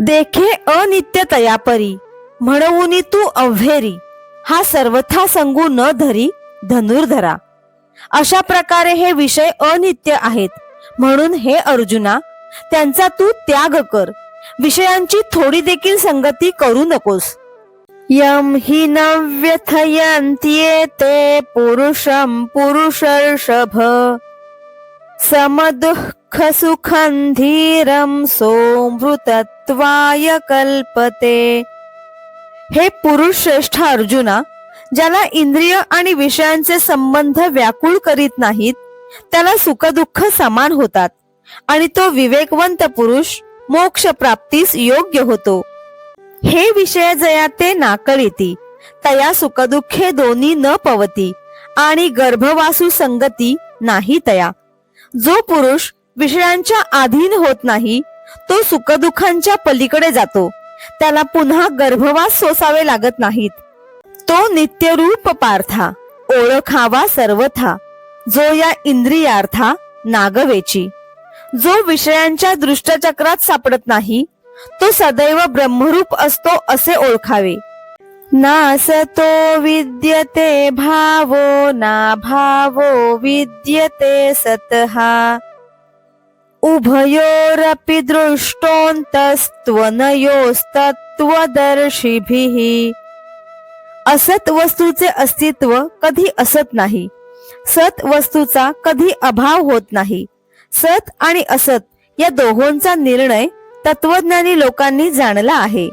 देखे अनित्य तयापरी म्हणून तू अव्हेरी. हा सर्वथा संगू न धरी धनुर्धरा. अशा प्रकारे हे विषय अनित्य आहेत. म्हणून हे अर्जुना त्यांचा तू त्याग कर. विषयांची थोडी देखील संगती करू नकोस. यम हि न व्यथयन्त्येते पुरुषं पुरुषर्षभ. समदुः सुखं धीरं सोमृतत्वाय कल्पते. हे पुरुष श्रेष्ठ अर्जुना ज्याला इंद्रिय आणि विषयांचे संबंध व्याकुळ करीत नाहीत त्याला सुखदुःख समान होतात आणि तो विवेकवंत पुरुष मोक्ष प्राप्तीस योग्य होतो. हे विषय जया ते नाकळीती तया सुखदुःखे दोन्ही न पवती आणि गर्भवासू संगती नाही तया. जो पुरुष विषयांच्या अधीन होत नाही तो सुखदुःखांच्या पलीकडे जातो. त्याला पुन्हा गर्भवास सोसावे लागत नाहीत. तो नित्यरूप पार्था ओळखावा सर्वथा. जो या इंद्रियार्था नागवेची. जो विषयांच्या दृष्टचक्रात सापडत नाही तो सदैव ब्रह्मरूप असतो असे ओळखावे. नासतो विद्यते भावो ना भावो विद्यते सतहा. उभयोरपि दृष्टोन्तस्त्वनयोस्तत्वदर्शिभिः असत वस्तूचे अस्तित्व कधी असत नाही सत वस्तूचा कधी अभाव होत नाही सत आणि असत या दोहोंचा निर्णय तत्वज्ञानी लोकांनी जाणला आहे.